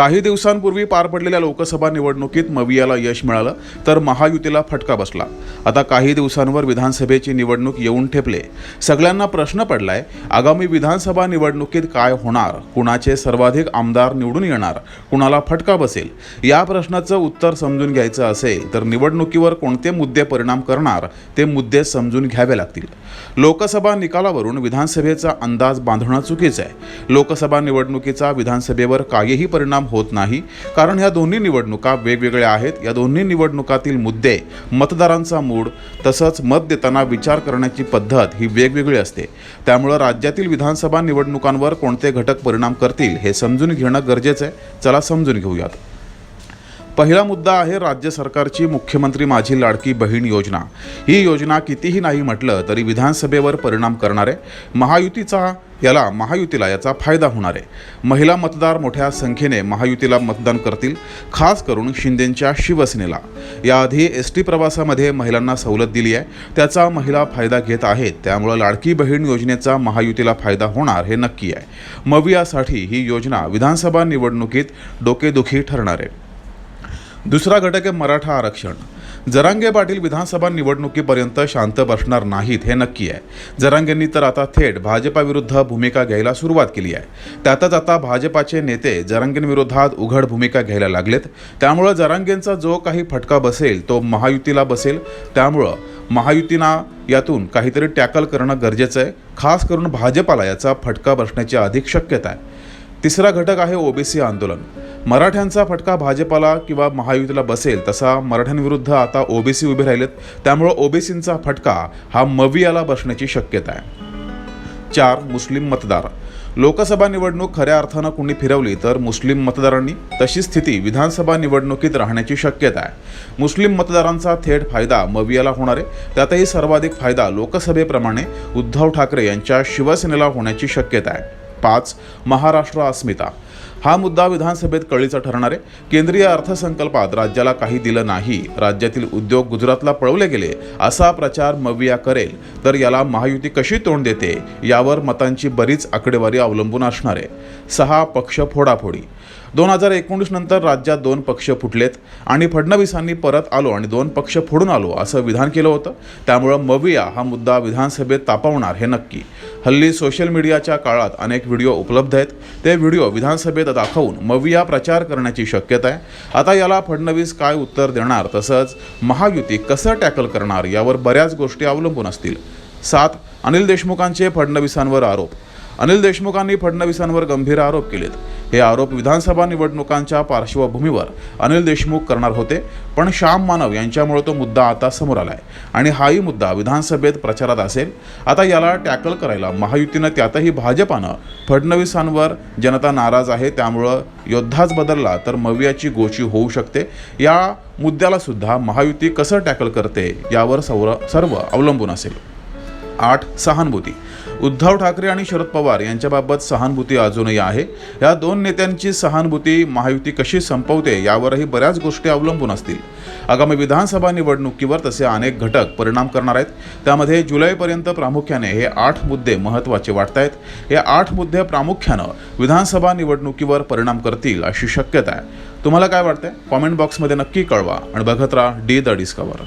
काही दिवसांपूर्वी पार पडलेल्या लोकसभा निवडणुकीत मवियाला यश मिळालं तर महायुतीला फटका बसला. आता काही दिवसांवर विधानसभेची निवडणूक येऊन ठेपले. सगळ्यांना प्रश्न पडलाय आगामी विधानसभा निवडणुकीत काय होणार? कुणाचे सर्वाधिक आमदार निवडून येणार? कुणाला फटका बसेल? या प्रश्नाचं उत्तर समजून घ्यायचं असेल तर निवडणुकीवर कोणते मुद्दे परिणाम करणार ते मुद्दे समजून घ्यावे लागतील. लोकसभा निकालावरून विधानसभेचा अंदाज बांधणं चुकीचं आहे. लोकसभा निवडणुकीचा विधानसभेवर काहीही परिणाम होत नाही. कारण ह्या दोन्ही निवडणुका वेगवेगळ्या आहेत. या दोन्ही निवडणुकातील मुद्दे मतदारांचा मूड तसंच मत देताना विचार करण्याची पद्धत ही वेगवेगळी असते. त्यामुळं राज्यातील विधानसभा निवडणुकांवर कोणते घटक परिणाम करतील हे समजून घेणं गरजेचं आहे. चला समजून घेऊयात. पहिला मुद्दा आहे राज्य सरकारची मुख्यमंत्री माझी लाडकी बहीण योजना. ही योजना कितीही नाही म्हटलं तरी विधानसभेवर परिणाम करणार आहे महायुतीचा याला महायुतीला याचा फायदा होणार आहे. महिला मतदार मोठ्या संख्येने महायुतीला मतदान करतील खास करून शिंदेंच्या शिवसेनेला. याआधी एस टी प्रवासामध्ये महिलांना सवलत दिली आहे त्याचा महिला फायदा घेत आहेत त्यामुळं लाडकी बहीण योजनेचा महायुतीला फायदा होणार हे नक्की आहे. मवियासाठी ही योजना विधानसभा निवडणुकीत डोकेदुखी ठरणार आहे. दुसरा घटक आहे मराठा आरक्षण. जरांगे पाटील विधानसभा निवडणुकीपर्यंत शांत बसणार नाहीत हे नक्की आहे. जरांगेंनी तर आता थेट भाजपाविरुद्ध भूमिका घ्यायला सुरुवात केली आहे. त्यातच आता भाजपाचे नेते जरांगेंविरोधात उघड भूमिका घ्यायला लागलेत. त्यामुळं जरांगेंचा जो काही फटका बसेल तो महायुतीला बसेल. त्यामुळं महायुतीना यातून काहीतरी टॅकल करणं गरजेचं आहे. खास करून भाजपाला याचा फटका बसण्याची अधिक शक्यता आहे. तिसरा घटक आहे ओबीसी आंदोलन. मराठ्यांचा फटका भाजपाला किंवा महायुतीला बसेल तसा मराठ्यांविरुद्ध आता ओबीसी उभे राहिलेत. त्यामुळं ओबीसींचा फटका हा मवियाला बसण्याची शक्यता आहे. चार मुस्लिम मतदार. लोकसभा निवडणूक खऱ्या अर्थानं कुणी फिरवली तर मुस्लिम मतदारांनी. तशी स्थिती विधानसभा निवडणुकीत राहण्याची शक्यता आहे. मुस्लिम मतदारांचा थेट फायदा मवियाला होणार आहे. त्यातही सर्वाधिक फायदा लोकसभेप्रमाणे उद्धव ठाकरे यांच्या शिवसेनेला होण्याची शक्यता आहे. पाच महाराष्ट्र अस्मिता. हा मुद्दा विधानसभेत कळीचा ठरणार आहे. केंद्रीय अर्थसंकल्पात राज्याला काही दिलं नाही. राज्यातील उद्योग गुजरातला पळवले गेले असा प्रचार मविया करेल. तर याला महायुती कशी तोंड देते? यावर मतांची बरीच आकडेवारी अवलंबून असणार आहे. सहा पक्ष फोडाफोडी. दोन हजार एकोणीस नंतर राज्यात दोन पक्ष फुटलेत आणि फडणवीसांनी परत आलो आणि दोन पक्ष फोडून आलो असं विधान केलं होतं. त्यामुळं मविया हा मुद्दा विधानसभेत तापवणार हे नक्की. हल्ली सोशल मीडियाच्या काळात अनेक व्हिडिओ उपलब्ध आहेत. ते व्हिडिओ विधानसभेत दाखवून मविया प्रचार करण्याची शक्यता आहे. आता याला फडणवीस काय उत्तर देणार? तसंच महायुती कसं टॅकल करणार? यावर बऱ्याच गोष्टी अवलंबून असतील. सात अनिल देशमुखांचे फडणवीसांवर आरोप. अनिल देशमुखांनी फडणवीसांवर गंभीर आरोप केलेत. हे आरोप विधानसभा निवडणुकांच्या पार्श्वभूमीवर अनिल देशमुख करणार होते पण श्याम मानव यांच्यामुळे तो मुद्दा आता समोर आलाय. आणि हाही मुद्दा विधानसभेत प्रचारात असेल आता याला टॅकल करायला महायुतीनं त्यातही भाजपानं फडणवीसांवर जनता नाराज आहे त्यामुळं योद्धाच बदलला तर मवियाची गोची होऊ शकते. या मुद्द्याला सुद्धा महायुती कसं टॅकल करते यावर सौर सर्व अवलंबून असेल. आठ सहानुभूती. उद्धव ठाकरे आणि शरद पवार यांच्याबाबत सहानुभूती अजूनही आहे. या दोन नेत्यांची सहानुभूती महायुती कशी संपवते यावरही बऱ्याच गोष्टी अवलंबून असतील. आगामी विधानसभा निवडणुकीवर तसे अनेक घटक परिणाम करणार आहेत. त्यामध्ये जुलैपर्यंत प्रामुख्याने हे आठ मुद्दे महत्त्वाचे वाटत आहेत हे आठ मुद्दे प्रामुख्यानं विधानसभा निवडणुकीवर परिणाम करतील अशी शक्यता आहे. तुम्हाला काय वाटतंय? कॉमेंट बॉक्समध्ये नक्की कळवा आणि बघत राहा डी द डिस्कवर.